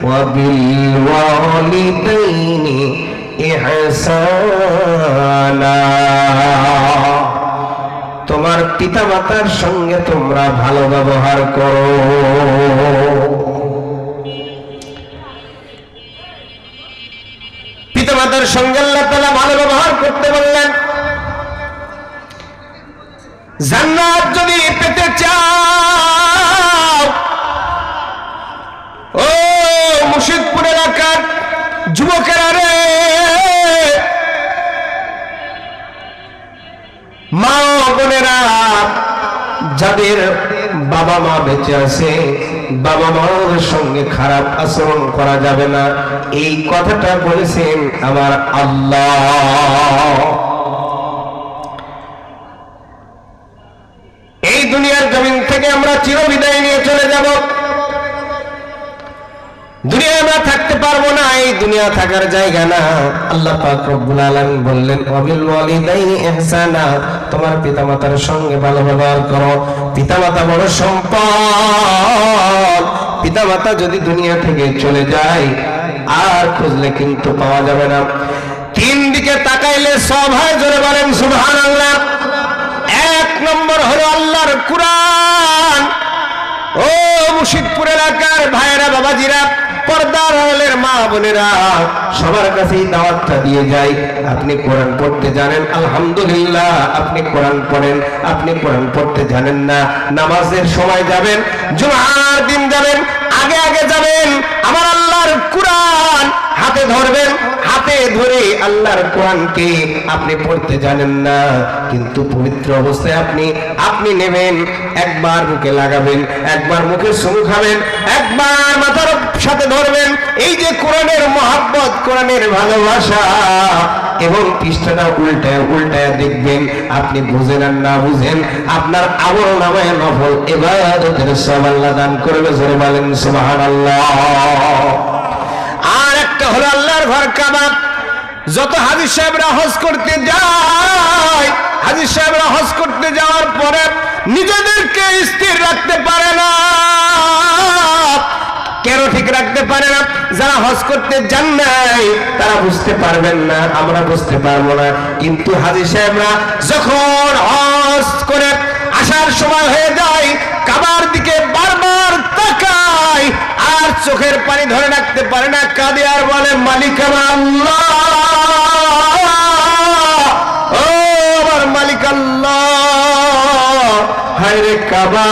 وبالوالدين إحسانا তোমার পিতামাতার সঙ্গে তোমরা ভালো ব্যবহার করো পিতামাতার সঙ্গে আল্লাহ তাআলা ভালো ব্যবহার করতে বললেন জান্নাত যদি পেতে চাও যুবকেরা রে। মা বোনেরা, যাদের বাবা মা বেঁচে আছে, বাবা মার সঙ্গে খারাপ আচরণ করা যাবে না। এই কথাটা বলেছেন আমার আল্লাহ। এই দুনিয়ার জমিন থেকে আমরা চিরবিদায় নিয়ে চলে যাব। দুনিয়া আমরা থাকতে পারব না এই দুনিয়া থাকার জায়গা না। আল্লাহ পাক রব্বুল আলামিন বললেন, ওয়াবিল ওয়ালিদাইনি ইহসানা। তোমার পিতামাতার সঙ্গে ভালো ব্যবহার করো। পিতামাতা বড় সম্পদ। পিতামাতা যদি দুনিয়া থেকে চলে যায়, আর খুঁজলে কিন্তু পাওয়া যাবে না। তিন দিকে তাকাইলে সব হয়, জোরে বলেন, সুবহানাল্লাহ। এক নম্বর হলো আল্লাহর কুরআন। ও মুর্শিদপুর এলাকার ভাইয়েরা, বাবাজিরা পর্দার আড়ালের মা বোনেরা সবার কাছেই দাওয়াতটা দিয়ে যাই আপনি কোরআন পড়তে জানেন, আলহামদুলিল্লাহ। আপনি কোরআন পড়েন, আপনি কোরআন পড়তে জানেন না। নামাজের সময় যাবেন, জুমার দিন যাবেন, আগে আগে যাবেন। আমার আল্লাহর কুরআন হাতে ধরবেন, হাতে ধরে আল্লাহর কোরআনকে আপনি পড়তে জানেন না, কিন্তু পবিত্র অবস্থায় আপনি আপনি নেবেন, একবার মুখে লাগাবেন, একবার মুখে সুমু খাবেন, একবার মাথার সাথে ধরবেন, এই যে কোরআনের মহাব্বত, কোরআনের ভালোবাসা, এবং পৃষ্ঠাটা উল্টায় উল্টায় দেখবেন, আপনি বুঝেন আর না বুঝেন, আপনার আমল নামায় নফল, এবাদতের সব আল্লাহ দান করবে, জোরে বলেন সুবহানাল্লাহ। হলো আল্লাহর ঘর কাবা। যত হাজির সাহেবরা হজ করতে যায় হাজির সাহেবরা হজ করতে যাওয়ার পরে নিজেদেরকে স্থির রাখতে পারে না। কেন ঠিক রাখতে পারে না? যারা হজ করতে যান নাই, তারা বুঝতে পারবেন না, আমরা বুঝতে পারব না। কিন্তু হাজির সাহেবরা যখন হজ করে আসার সময় হয়ে যায়, কাবার দিকে বারবার তাকায় আর চোখের পানি ধরে রাখতে পারে না, কাঁদে আর বলে, মালিক আল্লাহ। ও আমার মালিক আল্লাহ। হায় রে কাবা।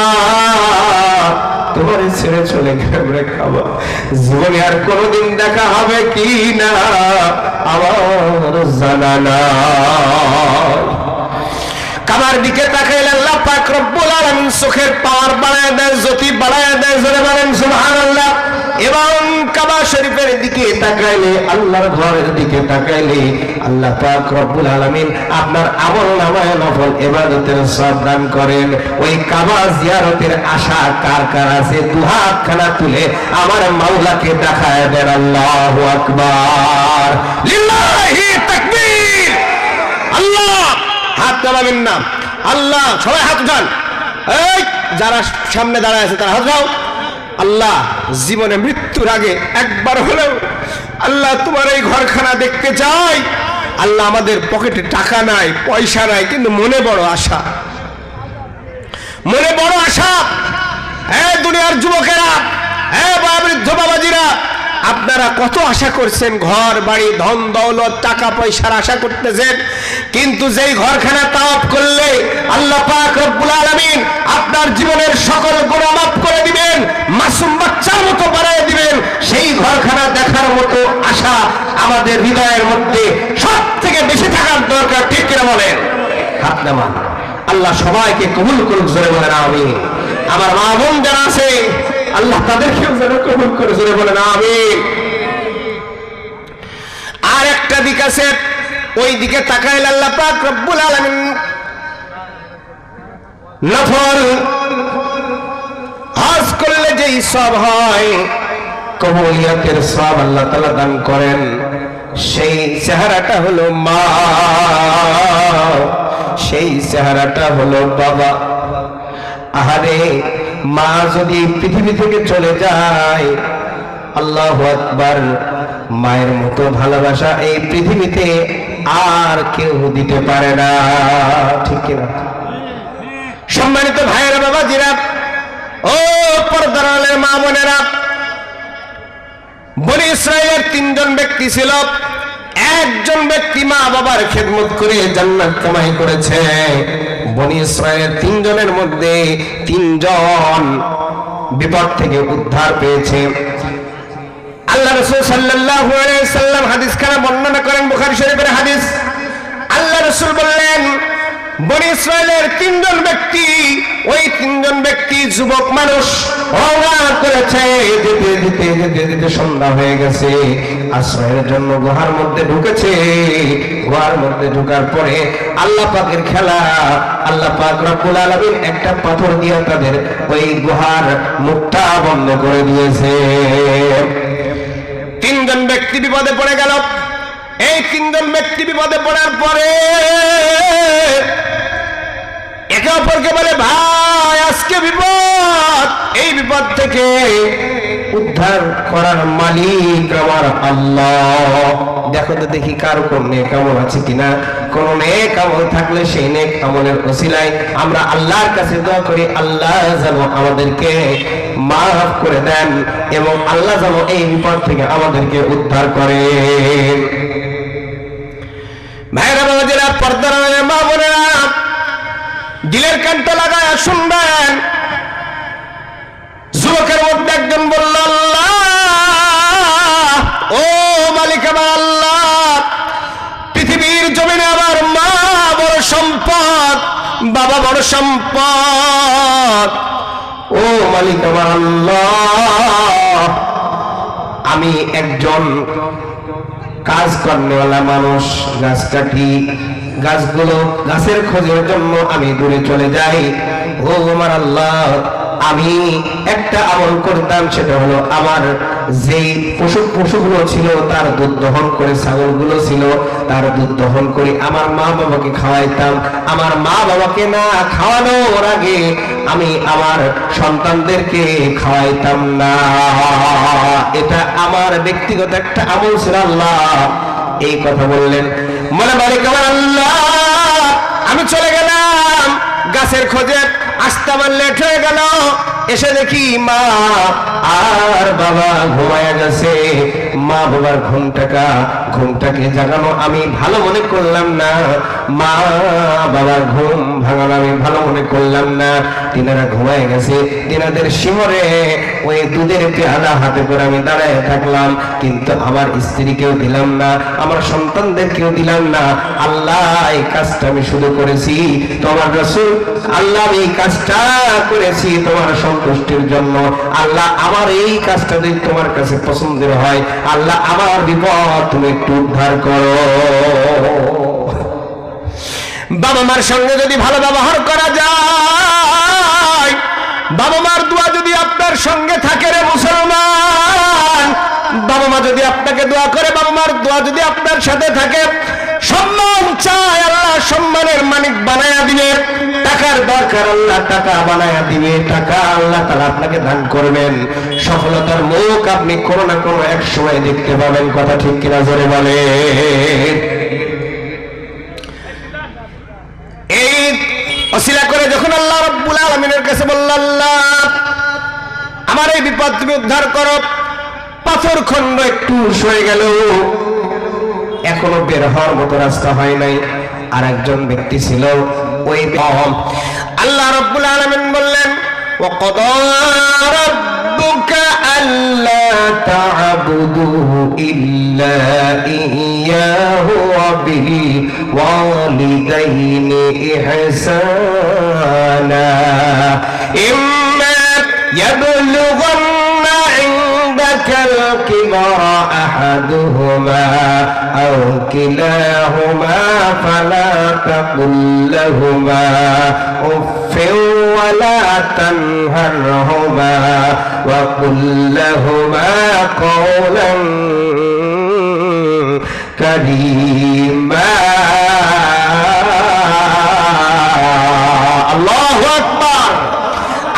তোমার ছেড়ে চলে গেলে খাবা জীবনে আর কোনোদিন দেখা হবে কি না? আমার জানা না কাবার দিকে তাকাইলে আল্লাহ পাক রব্বুল আলামিন চোখের পাওয়ার বাড়ায় দেয় জ্যোতি বাড়ায় দেয় জোরে বলেন, সুবহানাল্লাহ। এবং কাবা শরীফের দিকে তাকাইলে, আল্লাহর ঘরের দিকে তাকাইলে, আল্লাহ পাক রব্বুল আলামিন আপনার আমল নামায় নফল ইবাদতের সব দান করেন। ওই কাবা জিয়ারতের আশা কার কার আছে? দুহাত খানা তুলে আমার মাওলাকে দেখায় দেন, আল্লাহু আকবার। লিল্লাহি তাকবীর! আল্লাহ হাত নামাবেন না আল্লাহ, সবাই হাত উঠান। এই, যারা সামনে দাঁড়ায় আছে, তারা হাত আল্লাহ, জীবনে মৃত্যুর আগে একবার হলেও আল্লাহ তোমার এই ঘরখানা দেখতে চাই। আল্লাহ আমাদের পকেটে টাকা নাই, পয়সা নাই, কিন্তু মনে বড় আশা। মনে বড় আশা। হ্যাঁ দুনিয়ার যুবকেরা হ্যাঁ বা বৃদ্ধ বাবাজিরা আপনারা কত আশা করছেন? ঘর, বাড়ি, ধন, দৌলত, টাকা পয়সার আশা করতেছেন। কিন্তু যেই ঘরখানা তাওয়াফ করলে আল্লাহ পাক রব্বুল আলামিন আপনার জীবনের সকল গুনাহ মাফ করে দিবেন, মাসুম বাচ্চার মতো বাড়ায় দিবেন। সেই ঘরখানা দেখার মতো আশা আমাদের হৃদয়ের মধ্যে সব থেকে বেশি থাকার দরকার, ঠিক কিনা বলেন? আল্লাহ সবাইকে কবুল করুক, জোরে বলেন আমি আমার মা বোন যারা আছে আল্লাহ তাদেরকেও যেন কবুল করে। জোরে বলেন আমি আর একটা দিক আছে, ওই দিকে তাকাইল আল্লাহ পাক রব্বুল আলামিন। নফল, হজ করলে যেই সব হয়, কবুলিয়াতের সব আল্লাহ তাআলা দান করেন। সেই চেহারাটা হলো মা, সেই চেহারাটা হলো বাবা। আহারে, মা যদি পৃথিবী থেকে চলে যায়, আল্লাহ আকবার, মায়ের মতো ভালোবাসা এই পৃথিবীতে আর কেউ দিতে পারে না। ঠিক কিনা? সম্মানিত ভাইয়েরা বাবা জিরা ও পর্দারের মা বোনেরা, বনি ইসরায়েলের তিনজন ব্যক্তি ছিল। একজন ব্যক্তি মা বাবার খেদমত করে জান্নাত কামাই করেছে। বনি ইসরায়েলের তিনজনের মধ্যে তিনজন বিপদ থেকে উদ্ধার পেয়েছে। আল্লাহ রসুল সাল্লাল্লাহু সাল্লাম হাদিস খানা বর্ণনা করেন বুখারী শরীফের হাদিস। আল্লাহ রসুল বললেন বনি ইসরায়েলের তিনজন ব্যক্তি, ওই তিনজন ব্যক্তি যুবক মানুষ রওনা করেছে যেতে যেতে যেতে যেতে সন্ধ্যা হয়ে গেছে, আশ্রয়ের জন্য গুহার মধ্যে ঢুকেছে। গুহার মধ্যে ঢোকার পরে আল্লাহ পাকের খেলা, আল্লাহ পাক রব্বুল একটা পাথর দিয়ে তাদের ওই গুহার মুখটা বন্ধ করে দিয়েছে। তিনজন ব্যক্তি বিপদে পড়ে গেল। এই তিনজন ব্যক্তি বিপদে পড়ার পরে একে অপরকে বলে, ভাই, আজকে বিপদ। এই বিপদ থেকে উদ্ধার করার মালিক আমার আল্লাহ। দেখো তো দেখি কার কোন নেক আমল আছে কিনা। কোন নেক আমল থাকলে সেই নেক আমলের ওসিলায় আমরা আল্লাহর কাছে দোয়া করি, আল্লাহ যেন আমাদেরকে মাফ করে দেন এবং আল্লাহ যেন এই বিপদ থেকে আমাদেরকে উদ্ধার করে ভাইরা বাবাজিরা পর্দার মা বোনেরা, দিলের কানটা লাগায় শুনবেন যুবকের মধ্যে একজন বলল, আল্লাহ, ও মালিক আমার আল্লাহ, পৃথিবীর জমিনে আমার মা বড় সম্পদ, বাবা বড় সম্পদ। ও মালিক আমার আল্লাহ, আমি একজন কাজ কর্মওয়ালা মানুষ, গাছ কাটি, গাছগুলো গাছের খোঁজের জন্য আমি দূরে চলে যাই। ও আমার আল্লাহ আমি একটা আমল করতাম, সেটা হলো আমার যেই পশু পশুগুলো ছিল, তার দুধ দহন করে, ছাগলগুলো ছিল, তার দুধ দহন করে আমার মা বাবাকে খাওয়াইতাম। আমার মা বাবাকে না খাওয়ানোর আগে আমি আমার সন্তানদেরকে খাওয়াইতাম না। এটা আমার ব্যক্তিগত একটা আমল ছিল, আল্লাহ এই কথা বললেন। মনে মালিক আমার আল্লাহ, আমি চলে গেলাম গাছের খোঁজে। আসতে আমার লেট হয়ে গেল। এসে দেখি মা আর বাবা ঘুমায়া গেছে। মা বাবার ঘুমটাকা ঘুমটাকে জাগানো আমি ভালো মনে করলাম না। মা, বাবার ঘুম ভাঙানো আমি ভালো মনে করলাম না। তিনারা ঘুমায় গেছে। তিনাদের শিমরে ওই দুধের পেয়ালা হাতে করে আমি দাঁড়ায় থাকলাম। কিন্তু আমার স্ত্রীকেও দিলাম না, আমার সন্তানদেরকেও দিলাম না। আল্লাহ, এই কাজটা আমি শুরু করেছি। তোমার রসুল, আল্লাহ এই কাজটা করেছি তোমার সন্তুষ্টির জন্য। আল্লাহ, আমার এই কাজটা যদি তোমার কাছে পছন্দের হয়, আল্লাহ, আমার বিপদ তুমি একটু উদ্ধার করো। বাবা মার সঙ্গে যদি ভালো ব্যবহার করা যায়, বাবা মার দোয়া যদি আপনার সঙ্গে থাকে রে মুসলমান, বাবা মা যদি আপনাকে দোয়া করে, বাবা মার দোয়া যদি আপনার সাথে থাকে, সম্মান চায় আল্লাহ সম্মানের মানিক বানায়া দিবে। টাকার দরকার আল্লাহ টাকা বানায়া দিবে। টাকা আল্লাহ তারা আপনাকে দান করবেন। সফলতার মুখ আপনি কোনো না কোনো এক সময় দেখতে পাবেন। কথা ঠিক কিনা জোরে বলে। এই অশিলা করে যখন আল্লাহ রব্বুল আলমিনের কাছে বলল, আল্লাহ, আমার এই বিপদ তুমি উদ্ধার করো। পাথর খন্ড একটু সয়ে গেল। এখনও বের হওয়ার মতো রাস্তা হয় নাই। আর একজন ব্যক্তি ছিল ওই আল্লাহ রব্বুল আলমিন বললেন ইয়াবলু الكبر أحدهما أو كلاهما فلا تقل لهما أف ولا تنهرهما وقل لهما قولا كريما الله أكبر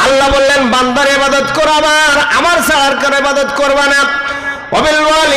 আল্লাহ বললেন বান্দার ইবাদত করো আমার আমার ছাড়ার কার ইবাদত করবা না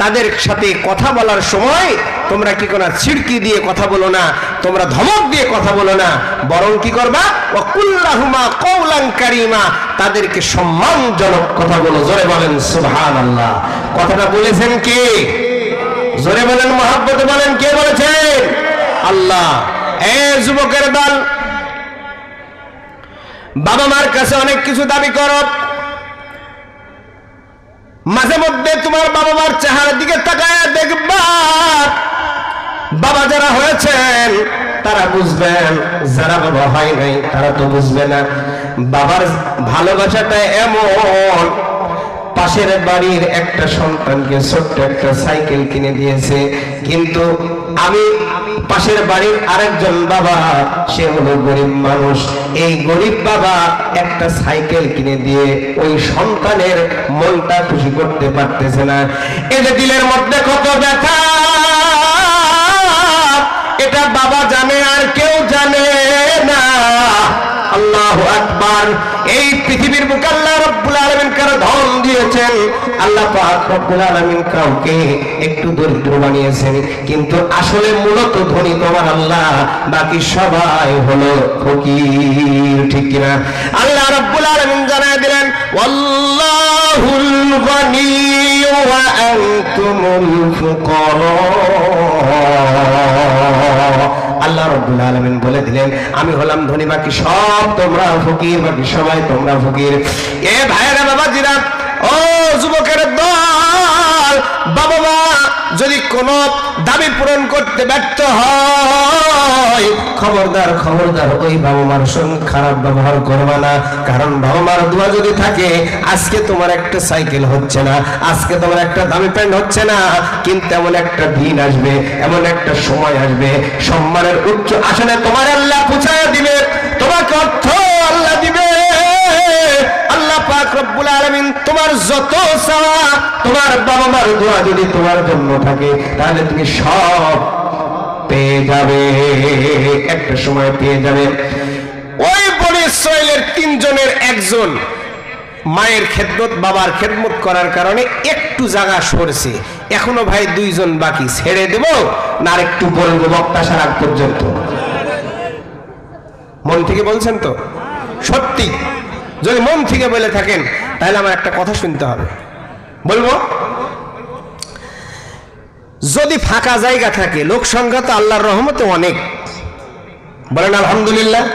তাদের সাথে কথা বলার সময় তোমরা কি করো ছিড়কি দিয়ে কথা বলো না, তোমরা ধমক দিয়ে কথা বলো না, বরং কি করবা? ওয়াকুল্লাহুমা কওলান কারীমা, তাদেরকে সম্মানজনক কথা বলো, জোরে বলেন সুবহানাল্লাহ। কথাটা বলেছেন কে? জোরে বলেন, মহাব্বতে বলেন, কে বলেছেন? আল্লাহ। এ যুবকের দল, বাবা মার কাছে অনেক কিছু দাবি করো। মাঝে মধ্যে তোমার বাবা মার চেহারার দিকে তাকায় দেখবা। বাবা যারা হয়েছেন, তারা বুঝবেন, যারা বাবা হয় নাই, তারা তো বুঝবে না। বাবার ভালোবাসাটা এমন পাশের বাড়ির একটা সন্তানকে ছোট্ট একটা সাইকেল কিনে দিয়েছে। কিন্তু আমি পাশের বাড়ির আরেকজন বাবা, সে হলো গরিব মানুষ। এই গরিব বাবা একটা সাইকেল কিনে দিয়ে ওই সন্তানের মনটা খুশি করতে পারতেছে না। এদের দিলের মধ্যে কত ব্যথা। এটা বাবা জানে আর কেউ জানে না। আকবার এই পৃথিবীর বুকে আল্লাহ রব্বুল আলামিন কারও ধন দিয়েছেন। আল্লাহ পাক রব্বুল আলামিন কাউকে একটু দরিদ্র বানিয়েছেন। কিন্তু আসলে মূলত ধনী তোমার আল্লাহ, বাকি সবাই হলো ফকির, ঠিক কিনা? আল্লাহ রব্বুল আলামিন জানায় দিলেন, ওয়াল্লাহুল গনি ওয়া আনতুমুল ফুকারা। আল্লাহ রব্বুল আলমিন বলে দিলেন, আমি হলাম ধনী বাকি সব, তোমরা ফকির বাকি সবাই তোমরা ফকির। এ ভাইরা বাবা জিরা ও যুবকের দল বাবা যদি কোনো দাবি পূরণ করতে ব্যর্থ হয়, খবরদার খবরদার, ওই বাবা মার সঙ্গে খারাপ ব্যবহার করবে না। কারণ বাবা মার দোয়া যদি থাকে, আজকে তোমার একটা সাইকেল হচ্ছে না, আজকে তোমার একটা দামি প্যান্ট হচ্ছে না, কিন্তু এমন একটা দিন আসবে, এমন একটা সময় আসবে, সম্মানের উচ্চ আসনে তোমার আল্লাহ পুছায় দিবে। তোমার বাবা মার দোয়া যদি তোমার জন্য থাকে, তাহলে তুমি সব পেয়ে যাবে। একটা সময় পেয়ে যাবে। ওই বনে ইসরায়েলের তিনজনের একজন মায়ের খেদমত, বাবার খেদমত করার কারণে একটু জায়গা সরছে। এখনও ভাই দুইজন বাকি, ছেড়ে দেব না একটু বলব বক্তা সারাগ পর্যন্ত। মন থেকে বলছেন তো? সত্যি। যদি মন থেকে বলে থাকেন, তাহলে আমার একটা কথা শুনতে হবে। বলব? যদি ফাঁকা জায়গা থাকে, লোক সংখ্যা তো আল্লাহর রহমতে অনেক। বলেন আলহামদুলিল্লাহ।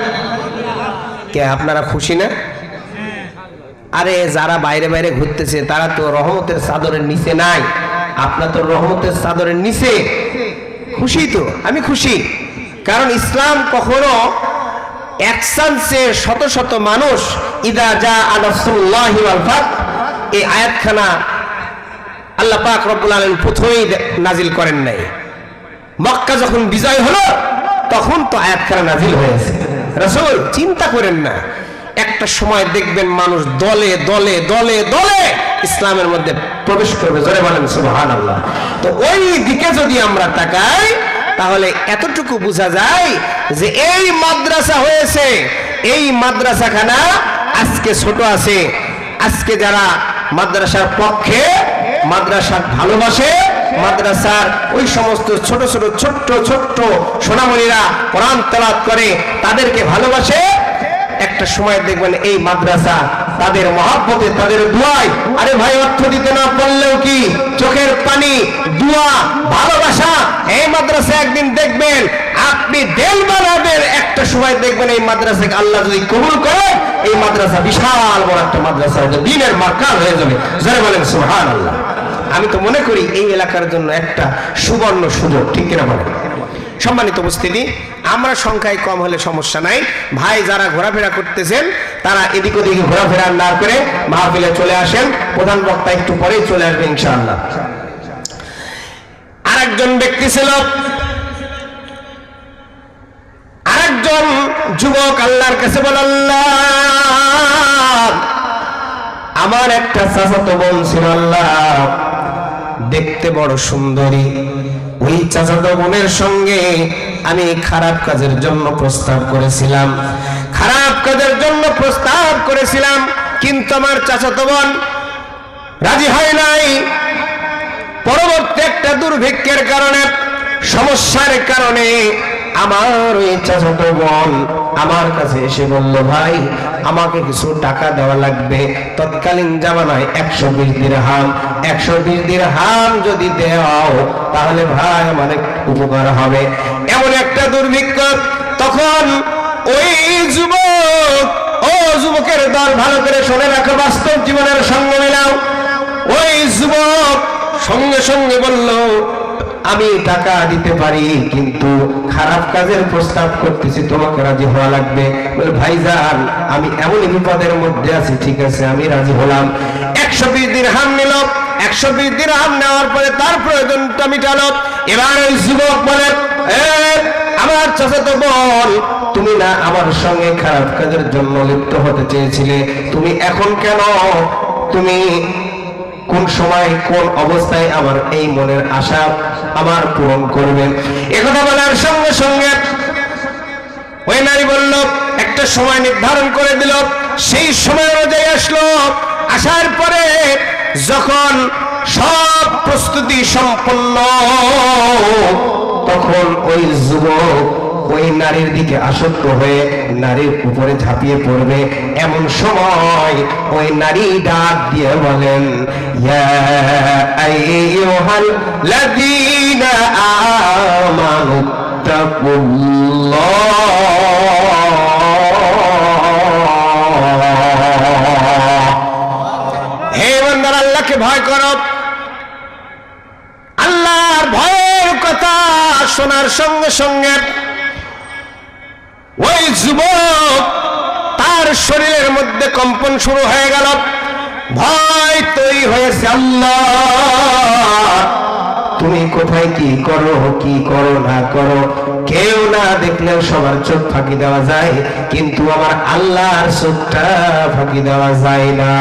কে, আপনারা খুশি না? আরে, যারা বাইরে বাইরে ঘুরতেছে, তারা তো রহমতের চাদরের নিচে নাই। আপনার তো রহমতের চাদরের নিচে। খুশি তো? আমি খুশি। কারণ ইসলাম কখনো এক চান্সে শত শত মানুষ ইদা যা আনসুল্লাহি এই আয়াতখানা আল্লাহ পাক রব্বুল আলামিন প্রথমেই নাজিল করেন নাই। মক্কা যখন বিজয় হলো, তখন তো আয়াতখানা নাজিল হয়েছে। রাসূল, চিন্তা করেন না। একটা সময় দেখবেন মানুষ দলে দলে দলে দলে ইসলামের মধ্যে প্রবেশ করবে। জোরে বলেন, সুবহানাল্লাহ। তো ওই দিকে যদি আমরা তাকাই, তাহলে এতটুকু বোঝা যায় যে এই মাদ্রাসা হয়েছে, এই মাদ্রাসাখানা আজকে ছোট আছে। আজকে যারা মাদ্রাসার পক্ষে মাদ্রাসা ভালোবাসে, মাদ্রাসার ওই সমস্ত ছোট ছোট ছোট্ট ছোট্ট সোনামণিরা কোরআন তেলাত করে, তাদেরকে ভালোবাসে। একটা সময় দেখবেন এই মাদ্রাসা তাদের মহাব্বতে, তাদের দুয়ায়, আরে ভাই, অর্থ দিতে না পারলেও কি? চোখের পানি, দুয়া, ভালোবাসা। এই মাদ্রাসা একদিন দেখবেন, আপনি দেল বানাবেন। একটা সময় দেখবেন এই মাদ্রাসাকে আল্লাহ যদি কবুল করে, এই মাদ্রাসা বিশাল বড় একটা মাদ্রাসা দিনের মার্কার হয়ে যাবে। যারা বলেন সুহান আল্লাহ আমি তো মনে করি এই এলাকার জন্য একটা সুবর্ণ সুযোগ, ঠিক কিনা বলেন? সম্মানিত উপস্থিতি, আমরা সংখ্যায় কম হলে সমস্যা নাই। ভাই যারা ঘোরাফেরা করতেছেন, তারা এদিক ওদিক ঘোরাফেরা না করে মাহফিলে চলে আসেন। প্রধান বক্তা একটু পরেই চলে আসবে ইনশাআল্লাহ। আর একজন ব্যক্তি ছিল, আরেকজন যুবক আল্লাহর কাছে বল, আল্লাহ, আমার একটা চাচাতো বোন ছিল, আল্লাহ। দেখতে বড় সুন্দরী। ওই চাচাতো বোনের সঙ্গে আমি খারাপ কাজের জন্য প্রস্তাব করেছিলাম। খারাপ কাজের জন্য প্রস্তাব করেছিলাম, কিন্তু আমার চাচাতো বোন রাজি হয় নাই। পরবর্তী একটা দুর্ভিক্ষের কারণে, সমস্যার কারণে আমার ওই চাচাতো বোন আমার কাছে এসে বলল, ভাই, আমাকে কিছু টাকা দেওয়া লাগবে। তৎকালীন জামানায় একশো বিশ দিন হাম একশো বিশ দিন হাম যদি দেওয়াও, তাহলে ভাই, আমার উপকার হবে। এমন একটা দুর্ভিক্ষ। তখন ওই যুবক, ও যুবকের দল ভালো করে শুনে রাখো, বাস্তব জীবনের সঙ্গে মিলাও। ওই যুবক সঙ্গে সঙ্গে বলল আমি টাকা দিতে পারি কিন্তু খারাপ কাজের প্রস্তাব করতেছি তোমাকে রাজি হওয়া লাগবে। বলে ভাইজান আমি এমন বিপদের মধ্যে আছি ঠিক আছে আমি রাজি হলাম। একশো বিশ দিন হাম নিল একশো বিশ দিন হাম নেওয়ার পরে তার প্রয়োজনটা মিটালো। এবার ওই যুবক বলে "এ, আমার চাচাতো বল তুমি না আমার সঙ্গে খারাপ কাজের জন্য লিপ্ত হতে চেয়েছিলে তুমি এখন কেন? তুমি কোন সময়, কোন অবস্থায় আমার এই মনের আশা আমার পূরণ করবেন? একথা বলার সঙ্গে সঙ্গে ওই নারী বলল, একটা সময় নির্ধারণ করে দিল, সেই সময় অনুযায়ী আসলো। আসার পরে যখন সব প্রস্তুতি সম্পন্ন, তখন ওই যুবক ওই নারীর দিকে আসক্ত হয়ে নারীর উপরে ঝাঁপিয়ে পড়বে। এমন সময় ওই নারী ডাক দিয়ে বলেন, ইয়া শুরু হয়ে গেল। ভয় তৈরি হয়েছে আল্লাহ। তুমি কোথায় কি করো কি করো, না করো? কেউ না দেখলেও সবার চোখ ফাঁকি দেওয়া যায়, কিন্তু আমার আল্লাহর চোখটা ফাঁকি দেওয়া যায় না।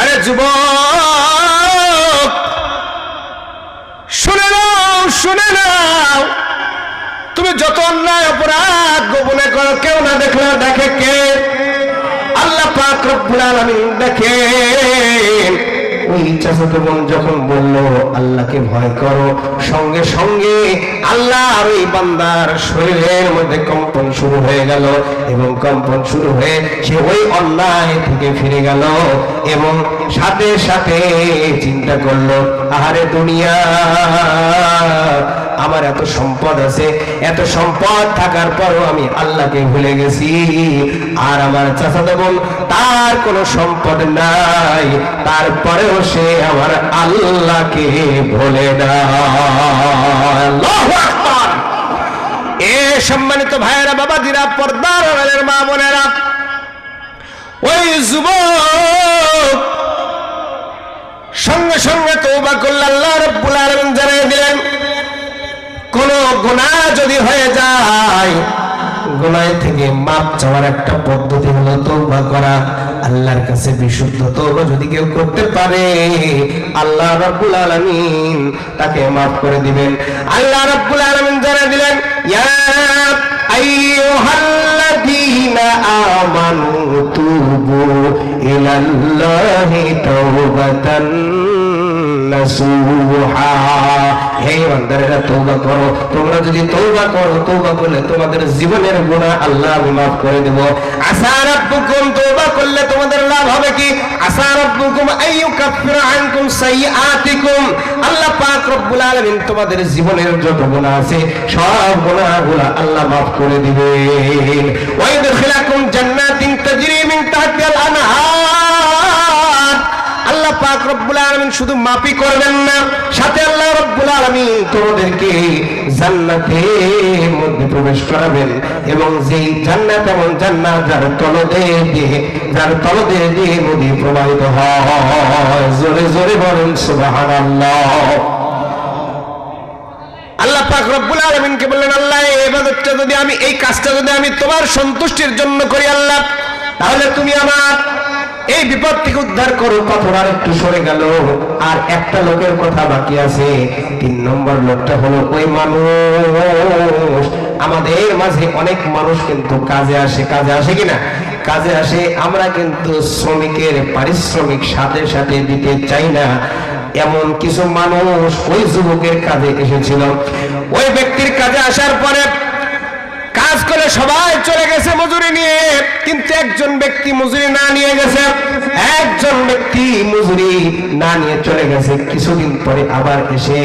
আরে যুবক, শুনে নাও শুনে নাও। তুমি যত অন্যায় অপরাধ গোপনে করো, কেউ না দেখলেও দেখে কে? যখন বলল, আল্লাহকে ভয় করো, সঙ্গে সঙ্গে ওই বান্দার শরীরের মধ্যে কম্পন শুরু হয়ে গেল এবং কম্পন শুরু হয়ে সে ওই অন্যায় থেকে ফিরে গেল এবং সাথে সাথে চিন্তা করল, আহারে দুনিয়া আমার এত সম্পদ আছে, এত সম্পদ থাকার পরও আমি আল্লাহকে ভুলে গেছি। আর আমার চাচাতো বোন, তার কোনো সম্পদ নাই, তারপরেও সে আমার আল্লাহকে ভুলে এ সম্মানিত ভাইয়েরা বাবা দিরা পর্দার মা বোনেরা, ওই যুবক, সঙ্গে সঙ্গে তৌবা করলে আল্লাহ রব্বুল আলামিন গুনাহ যদি হয়ে যায়, গুনাহ থেকে মাপ চাওয়ার একটা পদ্ধতি হলো তৌবা করা। আল্লাহর কাছে বিশুদ্ধ তৌবা যদি কেউ করতে পারে, আল্লাহ রাব্বুল আলামিন তাকে মাফ করে দিবেন। আল্লাহ রাব্বুল আলামিন জানা দিলেন, ইয়া আইয়ুহাল্লাযীনা আমানু তুবু ইলাল্লাহি তাওবাতান। তোমাদের জীবনের গুনাহ আল্লাহ মাফ করে দেব। আসা রাব্বুকুম করলে তোমাদের লাভ হবে কি? আসা আল্লাহ পাক রব্বুল আলামিন তোমাদের জীবনের যত গুনাহ আছে, সব গুনাহগুলো আল্লাহ মাফ করে দিবেন। ওয়া ইদখিলাকুম জান্নাতিন তাজরি মিন তাহতিহাল পাক রব্বুল আলামিন শুধু মাপি করবেন না, সাথে আল্লাহ রব্বুল আলামিন তোমাদেরকে জান্নাতের মধ্যে প্রবেশ করাবেন এবং যেই জান্নাত জান্নাত যার তলদে দিয়ে, যার তলদে দিয়ে নদী প্রবাহিত হয়। জোরে জোরে বলেন, সুবহানাল্লাহ। পাক রব্বুল আলমিনকে বললেন, আল্লাহ, এই যদি আমি, এই কাজটা যদি আমি তোমার সন্তুষ্টির জন্য করি আল্লাহ, তাহলে তুমি আমার এই বিপদ থেকে উদ্ধার করো, পাথর আর একটু সরে গেল। আর একটা লোকের কথা বাকি আছে। তিন নম্বর লোকটা হলো ওই মানুষ। আমাদের মাঝে অনেক মানুষ কিন্তু কাজে আসে কাজে আসে কিনা? কাজে আসে, আমরা কিন্তু শ্রমিকের, পারিশ্রমিক সাথে সাথে দিতে চাই না। এমন কিছু মানুষ ওই যুবকের কাজে এসেছিল। ওই ব্যক্তির কাজে আসার পরে সবাই চলে গেছে মজুরি নিয়ে, কিন্তু একজন ব্যক্তি মজুরি না নিয়ে গেছে। একজন ব্যক্তি মজুরি না নিয়ে চলে গেছে। কিছুদিন পরে আবার এসে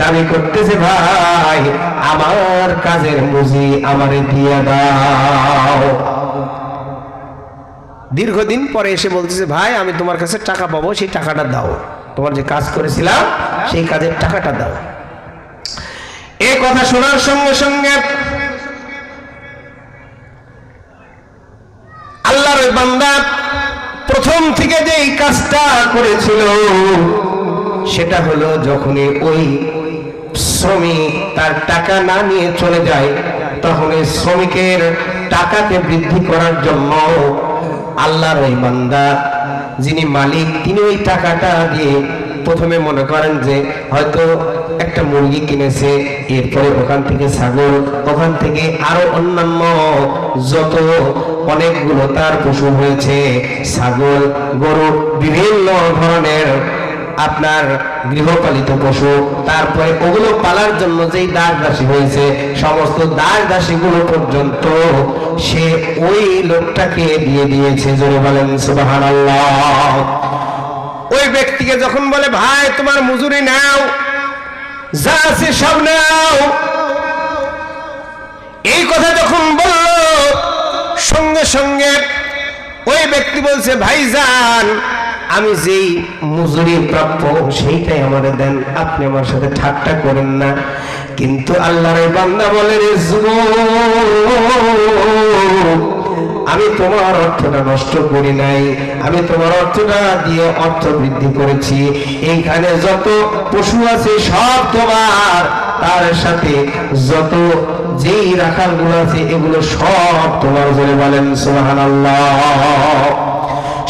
দাবি করতেছে, ভাই, আমার কাজের মজুরি আমারে দিয়ে দাও। দীর্ঘদিন পরে এসে বলতেছে, ভাই, আমি তোমার কাছে টাকা পাবো, সেই টাকাটা দাও। তোমার যে কাজ করেছিলাম, সেই কাজের টাকাটা দাও। এই কথা শোনার সঙ্গে সঙ্গে আল্লাহর বান্দা প্রথম থেকে যে এই কাজটা করেছিল, সেটা হলো যখনই ওই শ্রমিক তার টাকা না নিয়ে চলে যায়, তখন এই শ্রমিকের টাকাকে বৃদ্ধি করার জন্য আল্লাহর ওই বান্দা, যিনি মালিক, তিনি ওই টাকাটা দিয়ে প্রথমে মনে করেন যে হয়তো একটা মুরগি কিনেছে, এরপরে ওখান থেকে ছাগল, ওখান থেকে আরও অন্যান্য যত অনেকগুলো তার পশু হয়েছে, ছাগল, গরু, বিভিন্ন ধরনের আপনার গৃহপালিত পশু। তারপরে ওগুলো পালার জন্য যেই দাস দাসী হয়েছে, সমস্ত দাস দাসীগুলো পর্যন্ত সে ওই লোকটাকে দিয়ে দিয়েছে, জোরে বলেন সুবাহান ওই ব্যক্তিকে যখন বলে, ভাই, তোমার মজুরি নাও, যা আছে সব নাও। এই কথা যখন বলল সঙ্গে সঙ্গে ওই ব্যক্তি বলছে, ভাই যান আমি যেই মজুরি প্রাপ্য সেইটাই আমাদের দেন, আপনি আমার সাথে ঠাট্টা করেন না। কিন্তু আল্লাহর বান্দা বলে আমি তোমার অর্থটা নষ্ট করি নাই, আমি তোমার অর্থটা দিয়ে অর্থ বৃদ্ধি করেছি। এইখানে যত পশু আছে সব তোমার, তার সাথে যত যেই রাখালগুলো আছে, এগুলো সব তোমার জন্য বলেন সোহান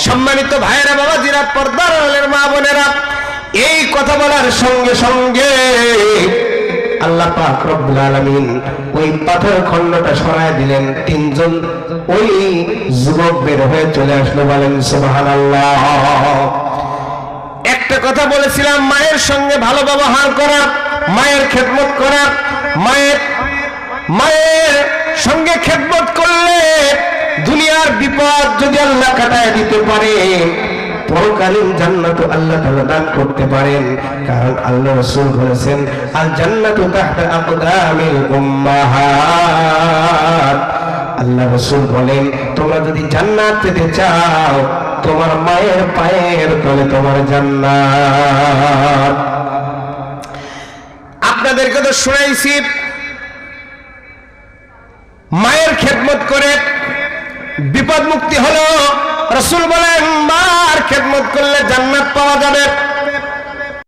সম্মানিত ভাইয়েরা বাবা জিরা পর্দার মা বোনেরা, এই কথা বলার সঙ্গে সঙ্গে আল্লাহ পাক রব্বুল আলামিন ওই পাথর খণ্ডটা সরায় দিলেন। তিনজন ওই যুবক বের হয়ে চলে আসলো বলেন, সুবহানাল্লাহ। একটা কথা বলেছিলাম, মায়ের সঙ্গে ভালো ব্যবহার করা মায়ের খেদমত করা মায়ের মায়ের সঙ্গে খেদমত করলে দুনিয়ার বিপদ যদি আল্লাহ কাটায় দিতে পারে, পরকালীন জান্নাত আল্লাহ তাআলা দান করতে পারেন। কারণ আল্লাহ রাসূল বলেছেন আল জান্নাতু তাহতা আকদামিল উম্মাহাত। আল্লাহ রাসূল বলেন, তোমরা যদি জান্নাত পেতে চাও, তোমার মায়ের পায়ের তলে তোমার জান্নাত। আপনাদেরকে তো শুনাইছি মায়ের খেদমত করে বিপদ মুক্তি হলো। রসুল বলেন মার খেদমত করলে জান্নাত পাওয়া যাবে।